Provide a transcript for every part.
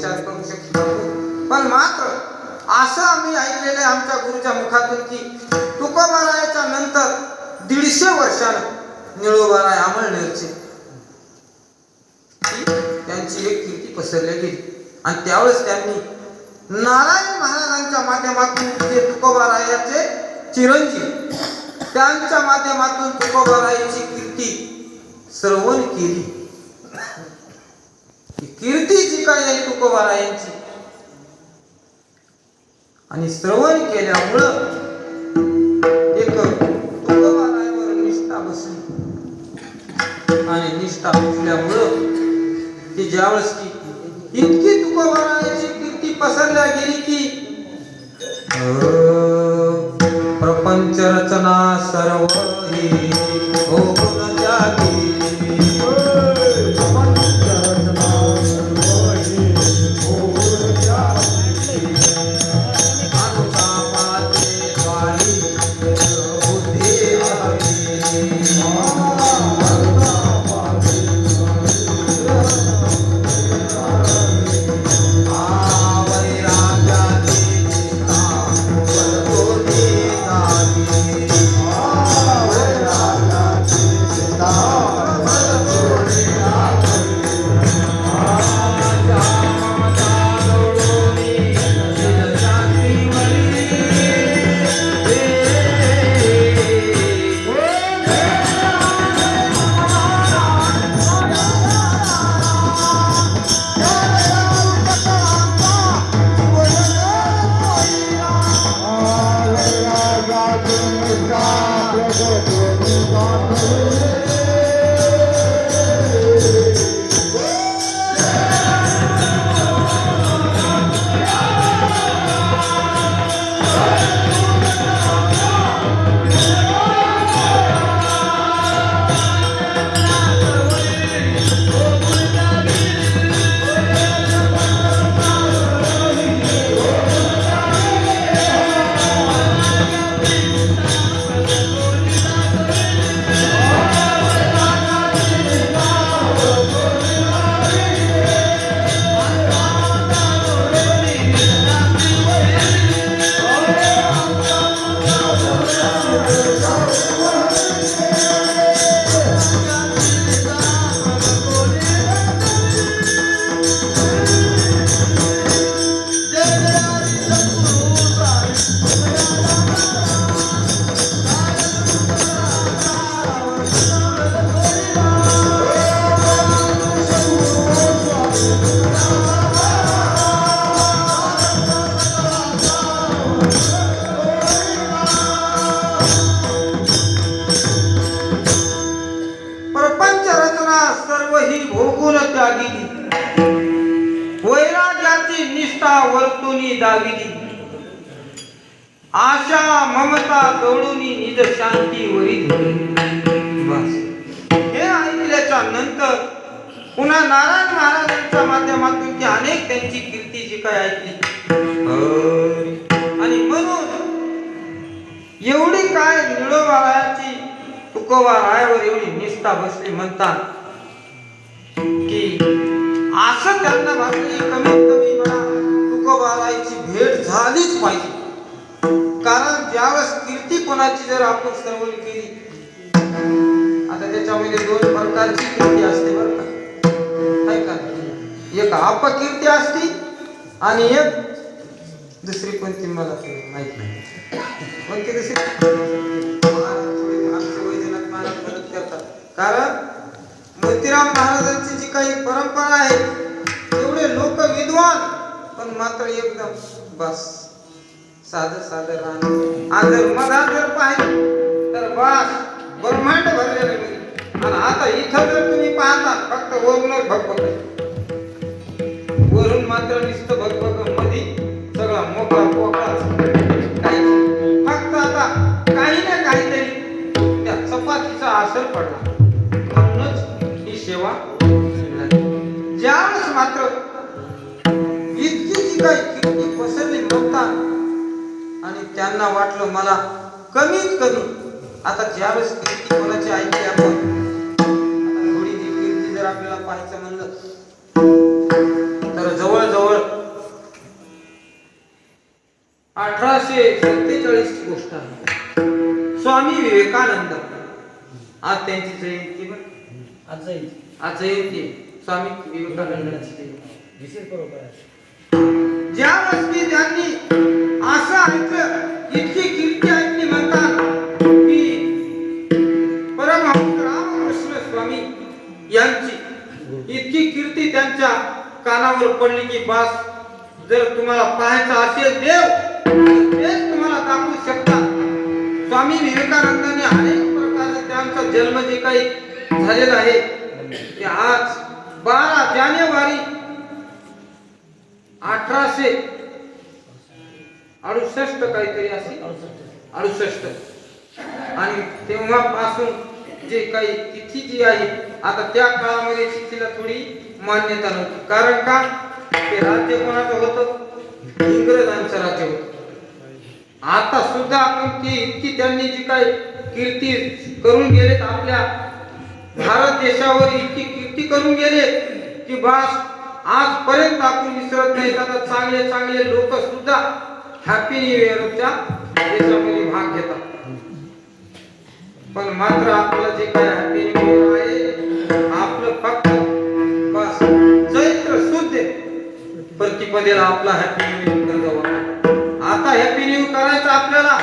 विचार करू शकतो पण मात्र असं आम्ही ऐकलेलं आहे आमच्या गुरुच्या मुखातून की तुकोबारायाच्या नंतर दीडशे वर्षानं निळोबाराय अमळनेरचे त्यांची एक कीर्ती पसरली गेली. आणि त्यावेळेस त्यांनी नारायण महाराजांच्या माध्यमातून जे तुकोबारायाचे चिरंजीव त्यांच्या माध्यमातून तुकोबारायाची कीर्ती श्रवण केली. कीर्ती जी काय आहे तुकोबारायांची. आणि श्रवण केल्यामुळं एक तुकोबारायावर निष्ठा बसली. आणि निष्ठा बसल्यामुळं ती ज्यावेळेस इतकी तुकोबारायाची कीर्ती पसरल्या गेली सर्व ही भोगून त्यागिली वैराग्याची निष्ठा वर्तुनी दाविली आशा ममता जोडूनी निज शांती वरी हे ऐकल्याच्या नंतर पुन्हा नारायण महाराजांच्या माध्यमातून ती अनेक त्यांची कीर्ती जी काय ऐकली. आणि म्हणून एवढी काय निळोबारायाची तुकोबा रायावर एवढी निष्ठा बसली म्हणतात असं त्यांना भासली कमीत कमी मला तुकोबारायाची भेट झालीच पाहिजे. कारण ज्यावेळेस कीर्ती कोणाची जर आपण सर्वण केली आता त्याच्यामध्ये दोन प्रकारची कीर्ती असते बरं का. का? एक अपकीर्ती असते आणि एक दुसरी कोणती मला माहीत नाही. कोणती दुसरी? महाराज महाराज मदत करतात. कारण ज्योतिराम महाराजांची जी काही परंपरा आहे तेवढे लोक विद्वान पण मात्र एकदम बस. साधं साधं राहणं. आदर जर मधात जर पाहिजे तर बस ब्रह्मांड भरलेलं मी आणि आता इथं जर तुम्ही पाहता फक्त वरूनच भगभग वरून मात्र नुसतं भगभगमध्ये सगळा मोकळा पोकळा काही फक्त आता काही ना काहीतरी त्या चपातीचा असर पडला. जेव्हा ज्यावेळेस मात्र इतकी जी काही किती पसरली नव्हता आणि त्यांना वाटलं मला कमीत कमी आता ज्यावेळेस किती कोणाची ऐकली आपण आपल्याला पाहायचं म्हणलं तर जवळजवळ अठराशे सत्तेचाळीसची गोष्ट आहे. स्वामी विवेकानंद. आज त्यांची जयंती बरं. आज जयंती. आज जयंती. स्वामी विवेकानंदांची विशेष बरोबर ज्या की त्यांनी असं ऐकलं इतकी कीर्ती ऐकली म्हणतात की परमहंस रामकृष्ण स्वामी यांची इतकी कीर्ती त्यांच्या कानावर पडली की बास जर तुम्हाला पाहायचं असेल देव तेच तुम्हाला दाखवू शकतात. स्वामी विवेकानंदांनी अनेक प्रकारचे त्यांचा जन्म जे काही झालेला आहे की आज बारा जानेवारी अठराशे अडुसष्ट काहीतरी असेल अडुसष्ट आणि तेव्हापासून जे काही तिथी जी आहे आता त्या काळामध्ये तिथीला थोडी मान्यता नव्हती. कारण का? ते राज्य कोणाचं होतं? इंग्रजांचं राज्य होतं. आता सुद्धा आपण ती इतकी त्यांनी जी काही कीर्ती करून गेलेत आपल्या भारत देशावर इतकी कीर्ती करून गेले की बास आजपर्यंत आपण विसरत नाही. आता चांगले चांगले लोक सुद्धा हॅपी न्यू इयरच्या देशामध्ये भाग घेतात. पण मात्र आपलं जे काय हॅपी न्यू इयर आहे आपलं फक्त बस चैत्र शुद्ध प्रतिपदेला आपला हॅपी न्यू इयर करावा आता हॅपी न्यू करायचं आपल्याला.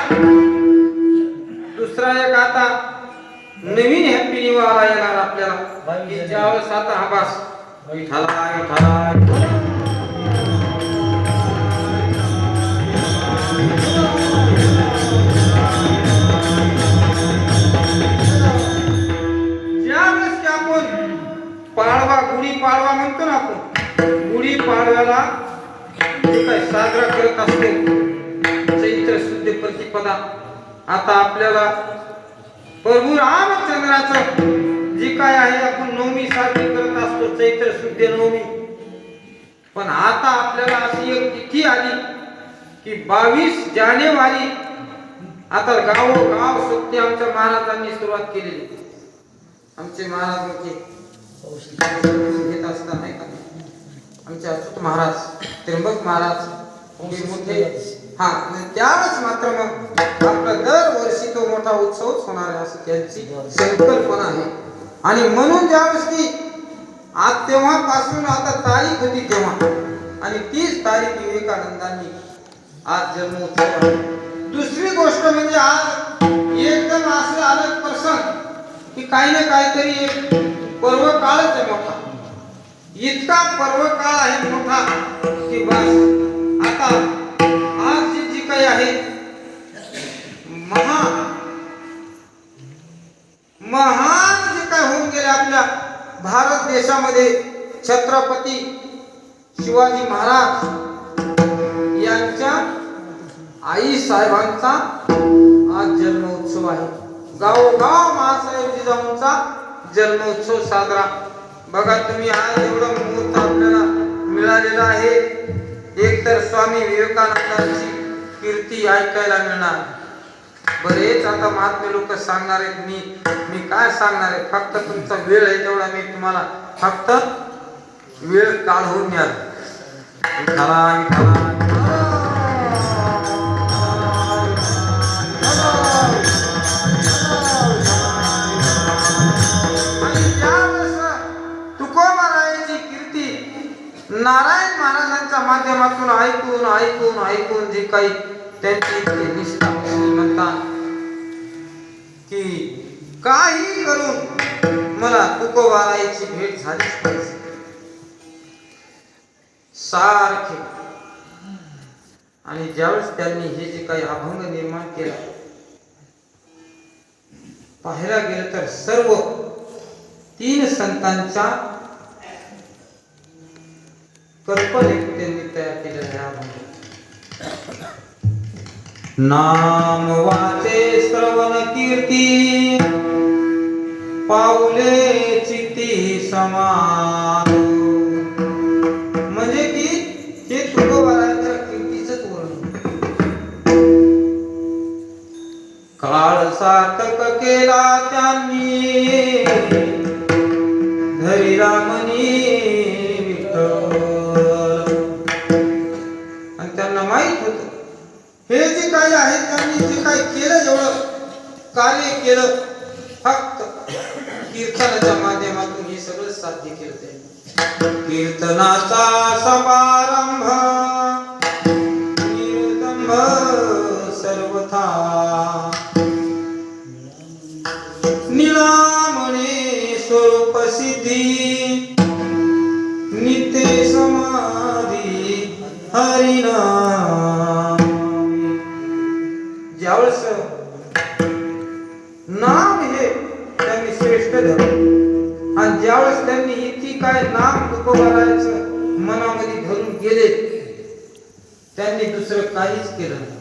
दुसरा एक आता नवीन आला येणार आपल्याला. की ज्यावेळेस आता हा बस. विठाला विठाला पाडवा गुढी पाडवा म्हणतो ना आपण गुढी पाडव्याला जे काही साजरा करत असतो. चैत्र शुद्ध प्रतिपदा. आता आपल्याला प्रभू रामचंद्राचं असतो नवमी पण आता आपल्याला अशी एक तिथी आली की बावीस जानेवारी आता गावोगाव सुट्टी आमच्या महाराजांनी सुरुवात केलेली. आमचे महाराज मोठे घेत असता नाही का? आमचे अच्युत महाराज त्र्यंबक महाराज मोठे हा त्यावेळेस मात्र मग आपला दरवर्षी तो मोठा उत्सव होणार आहे असं त्यांची संकल्पना आहे. आणि म्हणून ज्यावेळेस की आज तेव्हापासून आता तारीख होती तेव्हा आणि तीच तारीख विवेकानंदांनी आज जन्मोत्सव दुसरी गोष्ट म्हणजे आज एकदम असं आलं प्रसंग की काही ना काहीतरी एक पर्व काळच आहे मोठा इतका पर्व काळ आहे मोठा की बस. आता आज जी जी काही आहे महा महान जे काय होऊन गेले आपल्या भारत देशामध्ये छत्रपती शिवाजी महाराज यांच्या आई साहेबांचा आज जन्मोत्सव आहे. गावोगाव महासाहेब जिजाऊंचा जन्मोत्सव साजरा. बघा तुम्ही आज एवढं मुहूर्त आपल्याला मिळालेला आहे. एकतर स्वामी विवेकानंदांची कीर्ती ऐकायला मिळणार. बरेच आता महात्मे लोक सांगणार आहेत मी मी काय सांगणार आहे? फक्त तुमचा वेळ आहे तेवढा मी तुम्हाला फक्त वेळ काढून द्या तुकोबारायाची कीर्ती नारायण महाराजांच्या माध्यमातून ऐकून ऐकून ऐकून जे काही त्यांची निष्ठा म्हणतात की काही करून मला तुकोबारायची भेट झालीच पाहिजे. सारखे. आणि ज्यावेळेस त्यांनी हे जे काही अभंग निर्माण केला पाहायला गेलं तर सर्व तीन संतांच्या कल्पनेतून त्यांनी तयार केलेला अभंग नाम वाचे श्रवण कीर्ती पाऊले चित्ती समान म्हणजे की हे तुकोबारांच्या कीर्तीच वर्णन. काळ सार्थक केला त्यांनी. धरी राम राहिले त्यांनी जे काही केलं जेवढं कार्य केलं फक्त कीर्तनाच्या माध्यमातून हे सगळं साध्य केलं कीर्तनाचा समारंभ कीर्तंभ सर्वथा. निलामणे स्वरूप सिद्धी नित्य समाधी हरिना त्यांनी इतकी काय नाम तुकोबारायचं मनामध्ये धरून गेले. त्यांनी दुसरं काहीच केलं नाही.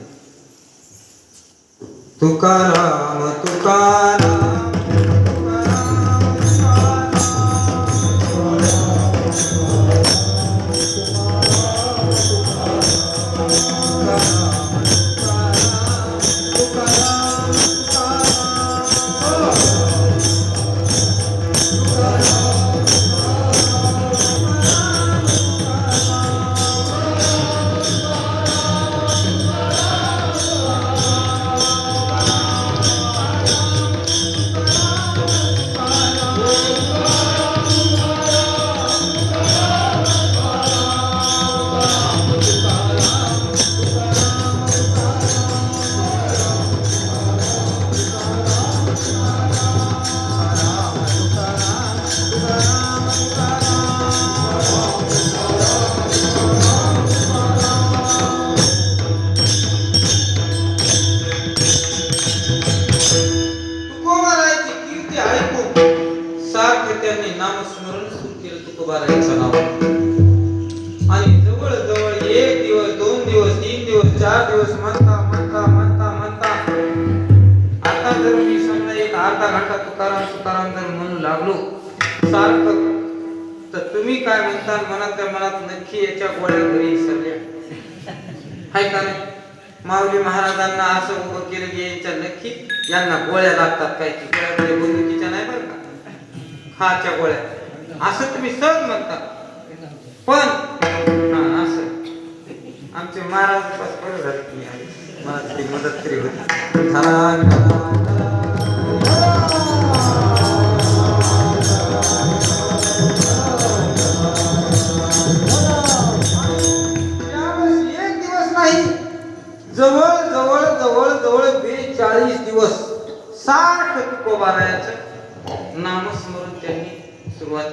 तुकाराम तुकाराम तुकाराम, त्यांनी नामस्मरण सुरू केलं तुकोबारायचं नाव आणि जवळ जवळ एक दिवस दोन दिवस तीन दिवस चार दिवस म्हणता म्हणता म्हणता म्हणता आता जर मी समजा एक अर्धा घंटा तुकाराम तुकाराम जर म्हणू लागलो सारखं तर तुम्ही काय म्हणता? मनातल्या मनात नक्की याच्या गोळ्या घरी विसरल्या हाय का नाही? माऊली महाराजांना असं उभं केलं की यांच्या नक्की यांना गोळ्या लागतात काय? की गोळ्या बंदुकीच्या नाही बरं का? हाच्या गोळ्या. असं तुम्ही सहज म्हणता. पण असं. आमचे महाराज बस बरं झालं की मला तरी मदत तरी होती.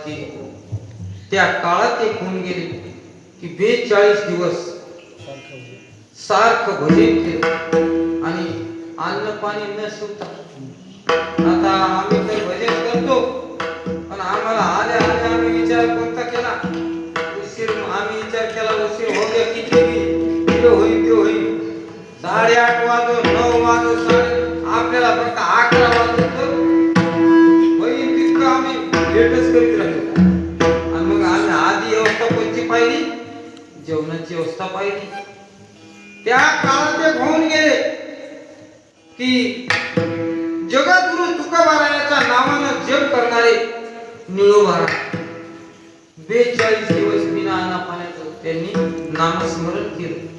त्यांनी त्या काळात ते होऊन गेले की बेचाळीस दिवस सारखं भजन केलं. आणि अन्न पाणी न सुटता. आता आम्ही तर भजन करतो पण आम्हाला आले आले आम्ही विचार कोणता केला? उशीर आम्ही विचार केला उशीर हो गया किती ते होईल ते होईल साडेआठ वाजो नऊ वाजो साडे आपल्याला फक्त अकरा वाजो लेटच करीत राहतो आणि मग आम्ही आधी व्यवस्था कोणची पाहिली? जेवणाची व्यवस्था पाहिली. त्या काळात ते होऊन गेले की जगद्गुरु तुकोबारायाच्या नावानं जप करणारे निळोबारा बेचाळीस दिवस बिना अन्ना पाण्याचं त्यांनी नामस्मरण केलं.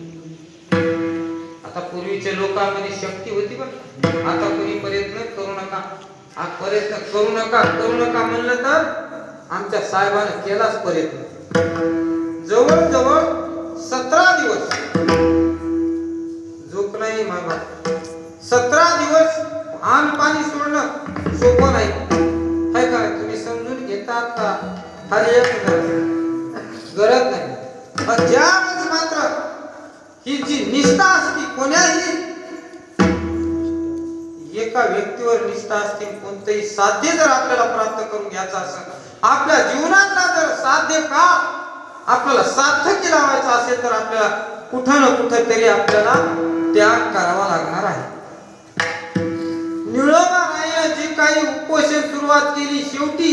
आता पूर्वीच्या लोकांमध्ये शक्ती होती बरं आता कोणी प्रयत्न करू नका. प्रयत्न करू नका करू नका म्हणलं तर आमच्या साहेबानं केलाच प्रयत्न. जवळजवळ सतरा दिवस. झोप नाही मामा. सतरा दिवस आन पाणी सोडणं सोपं नाही. हाय का तुम्ही समजून घेतात का? खाली एक गरज नाही. पण ज्यावेळेस मात्र ही जी निष्ठा असते कोण्याही एका व्यक्तीवर निष्ठा असते कोणतंही साध्य जर आपल्याला प्राप्त करून घ्यायचं असेल आपल्या जीवनातला जर साध्य का आपल्याला सार्थकी लावायचं असेल तर आपल्याला कुठं ना कुठं तरी आपल्याला त्याग करावा लागणार आहे. निळोबारायाने जे काही उपोषण सुरुवात केली शेवटी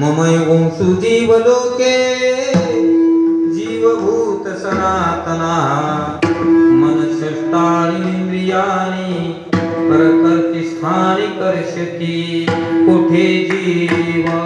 ममय वंशु जीव लोके जीवभूत सनातना मन षष्टाळींद्रियाणी परकर्ती स्थानी कर्षती कोठे जीवा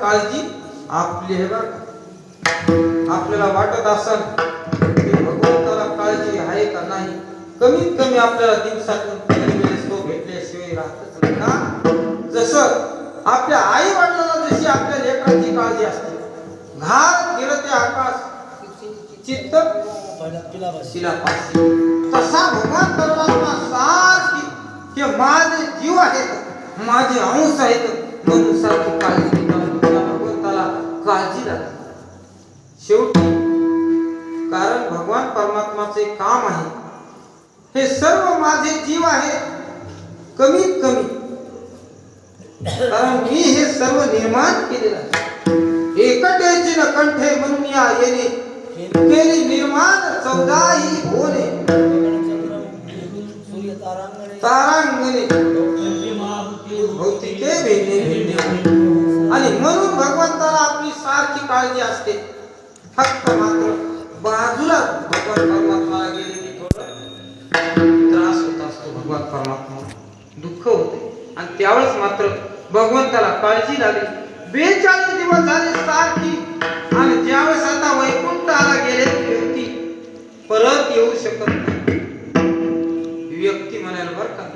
काळजी आपली आहे बरं का? आपल्याला वाटत असाल की भगवंताला काळजी आहे का नाही? कमीत कमी आपल्याला दिवसातून तीन वेळेस तो भेटल्याशिवाय राहतच नाही का? जसं आपल्या आई वडिलांना जशी आपल्या लेकरांची काळजी असते. घात गेलं ते आकाश चित्त तिला तसा भगवान परमात्मा सारखी हे माझे जीव आहेत माझे अंश आहेत म्हणून सारखी काळजी काळजी लागते शेवटी कारण भगवान परमात्माचे काम आहे. हे सर्व माझे जीव आहे कमीत कमी. कारण मी हे सर्व निर्माण केलेलं आहे. एकटेची न कंठे म्हणून या येणे केली निर्माण चौदाही होणे. तारांगणे भौतिके भेटे भेदे आणि म्हणून भगवंताला आपली सारखी काळजी असते. फक्त मात्र बाजूला भगवान परमात्मा गेले की थोडं त्रास होत असतो भगवान परमात्मा दुःख होते. आणि त्यावेळेस मात्र भगवंताला काळजी लागली. बेचाळीस दिवस झाले सारखी. आणि ज्यावेळेस आता वैकुंठाला गेले व्यक्ती परत येऊ शकत नाही. व्यक्ती म्हणायला बरं का?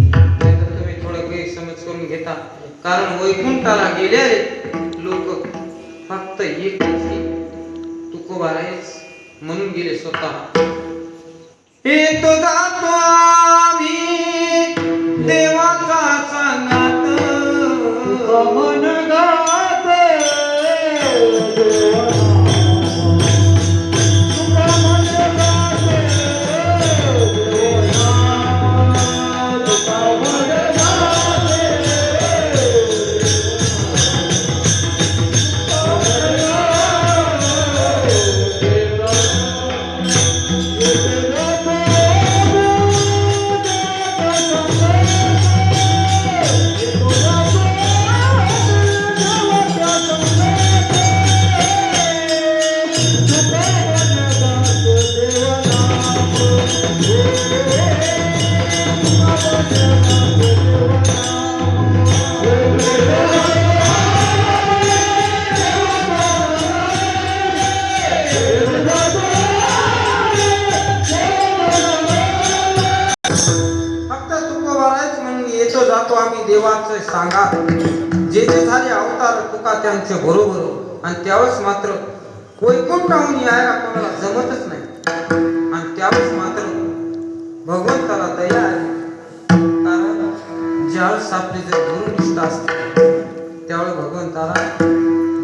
तुम्ही थोडं गैरसमज करून घेता. कारण वैकुंठाला गेले लोक फक्त एक तुकोबारायच म्हणून गेले स्वतः. एक जातो त्याच्या बरोबर आणि त्यावेळेस मात्र वैकुंठाहून यायला कोणाला जमतच नाही. आणि त्यावेळेस मात्र भगवंताला दया आहे. कारण ज्यावेळेस आपली जर गुरुनिष्ठ असते त्यावेळेस भगवंताला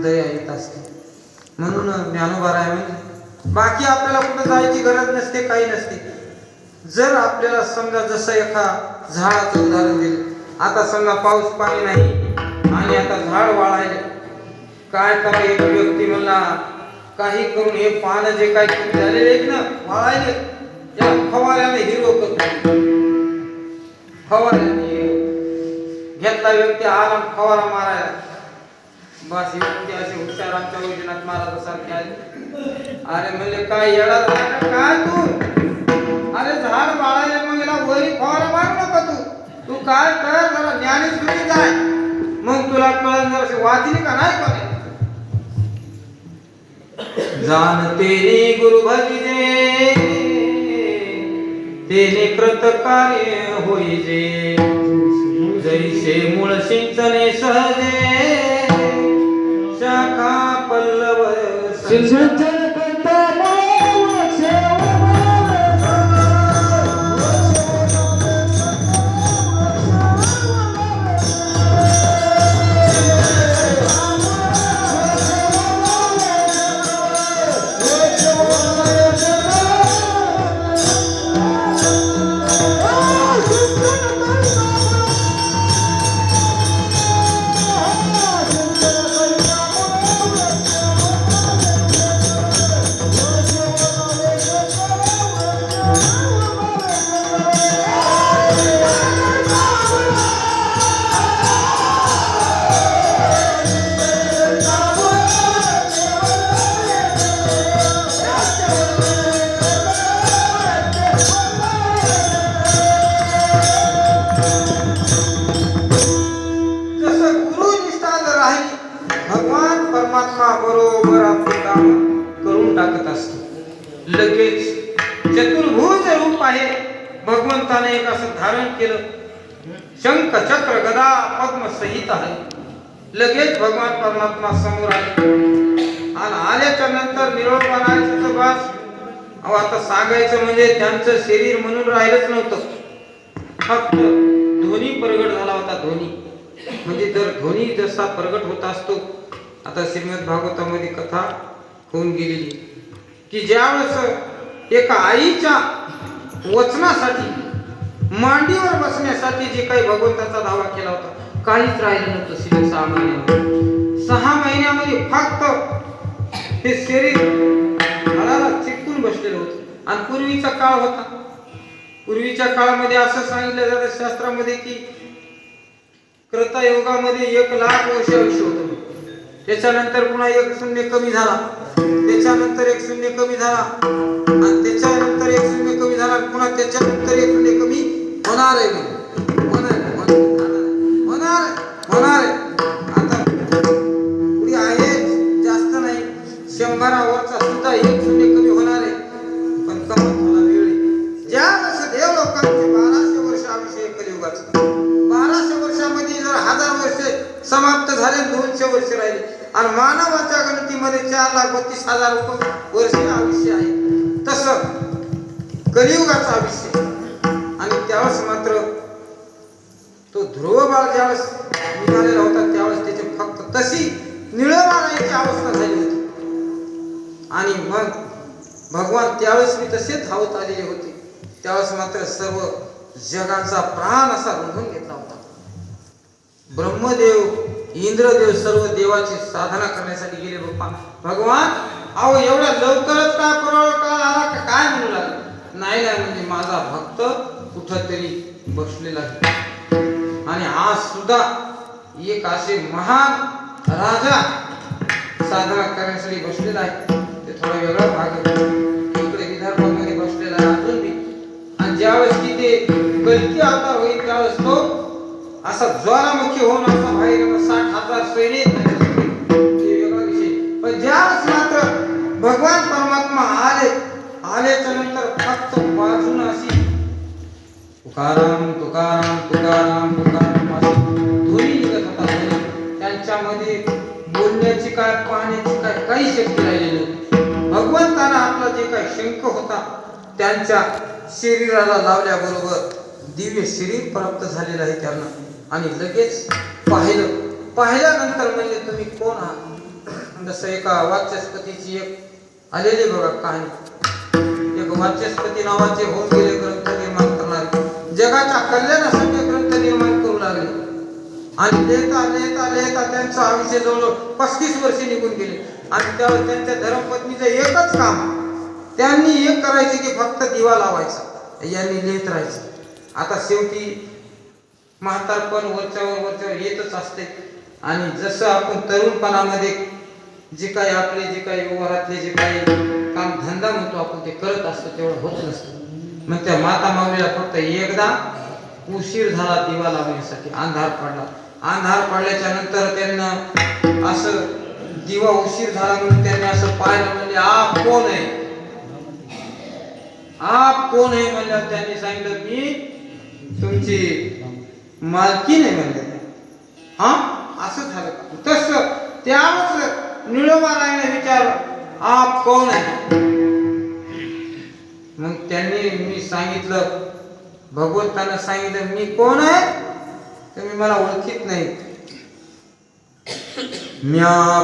दया येत असते. म्हणून ज्ञानोबाराय म्हणजे बाकी आपल्याला कुठं जायची गरज नसते काही नसते. जर आपल्याला समजा जसं एका झाडाचं उदाहरण दिलं आता समजा पाऊस पाणी नाही आणि आता झाड वाळायला काय करा एक व्यक्ती म्हणला काही करून हे पानं जे काही झालेले आहेत ना वाळायले या फवाऱ्याने हिरव करतो फवाऱ्याने घेतला व्यक्ती आराम फवारा मारायला बस ही व्यक्ती असे हुशार आमच्या योजनात महाराजासारखे आले अरे म्हणजे काय येडा झाला काय तू? अरे झाड वाळायला मग याला वरी फवारा मार नका तू. तू काय कर जरा ज्ञानी सुनी जाय मग तुला कळण जरा वाचली का? नाही कोणी जान तेरी गुरु भजिजे तेने कृत कार्य होईजे जैसे मूळ सिंचने सहजे। शाखा पल्लव सिंचन भगवान परमात्मा समोर आले आणि आल्याच्यानंतर निरोप आणायचं बस. अहो आता सांगायचं म्हणजे त्यांचं शरीर म्हणून राहिलंच नव्हतं. फक्त ध्वनी प्रगट झाला होता ध्वनी. म्हणजे जर ध्वनी जसा प्रगट होत असतो आता श्रीमद भागवतामध्ये कथा होऊन गेलेली. की ज्यावेळेस एका आईच्या वचनासाठी मांडीवर बसण्यासाठी जे काही भगवंताचा दावा केला होता काहीच राहिलं नव्हतं शिल्लक सहा महिन्यामध्ये सहा महिन्यामध्ये फक्त हे शरीर घराला चिटकून बसलेलं होतं. आणि पूर्वीचा काळ होता. पूर्वीच्या काळामध्ये असं सांगितलं जातं शास्त्रामध्ये की कृतयुगामध्ये एक लाख वर्ष आयुष्य होतं. त्याच्यानंतर पुन्हा एक शून्य कमी झाला. त्याच्यानंतर एक शून्य कमी झाला. आणि सर्व जगाचा प्राण असा रुंधून घेतला होता. ब्रह्मदेव इंद्रदेव सर्व देवाची साधना करण्यासाठी गेले. बाप्पा भगवान अहो एवढ्या लवकरच काय परळ आला? का काय म्हणू लागले? नाही नाही म्हणजे माझा भक्त कुठंतरी बसलेला आहे. आणि आज सुद्धा एक असे महान राजा साधना करण्यासाठी बसलेला आहे. ते थोडा वेगळा भाग ज्यावेळेस की ते कलकी आता होईल त्यावेळेस तो असा ज्वालामुखी होऊन असा बाहेर साठ हजार सैनिक वेगळा विषय. पण ज्यावेळेस मात्र भगवान परमात्मा आले आल्याच्यानंतर फक्त बाजून अशी तुकाराम तुकाराम तुकाराम तुकाराम अशी ध्वनी निघत होता. त्यांच्यामध्ये बोलण्याची काय पाहण्याची काय काही शक्ती राहिलेली नव्हती भगवंताना आपला जे काही शंख होता त्यांच्या शरीराला लावल्याबरोबर दिव्य शरीर प्राप्त झालेलं आहे त्यांना. आणि लगेच पाहिलं. पाहिल्यानंतर म्हणजे तुम्ही कोण आहात? जसं एका वाचस्पतीची एक आलेली बघा कहाणी. एक वाचस्पती नावाचे होऊन गेले ग्रंथ निर्माण करणारे. जगाच्या कल्याणासाठी ग्रंथ निर्माण करू लागले. आणि लिहिता लिहिता लिहिता त्यांचं आयुष्य जवळ पस्तीस वर्षे निघून गेले. आणि त्यावर त्यांच्या धर्मपत्नीचं एकच काम त्यांनी एक करायचे की फक्त दिवा लावायचा. यांनी लिहित राहायचं. आता शेवटी म्हातारपण वरच्यावर वरच्यावर येतच असते. आणि जसं आपण तरुणपणामध्ये जे काही आपले जे काही व्यवहारातले जे काही काम धंदा म्हणतो आपण ते करत असतो तेवढं होत नसतं. मग त्या माता माऊलीला फक्त एकदा उशीर झाला दिवा लावण्यासाठी अंधार पडला. अंधार पडल्याच्या नंतर त्यांना असं दिवा उशीर झाला म्हणून त्यांनी असं पाहिलं म्हणजे आ कोण आहे? आप कोण आहे म्हणलं त्यांनी सांगितलं मी तुमची मालकी नाही म्हणलं हा? असं झालं तस त्यावेळेस निळोबारायने विचार आप कोण आहे मग त्यांनी मी सांगितलं भगवंतानं सांगितलं मी कोण आहे? तुम्ही मला ओळखीत नाही म्या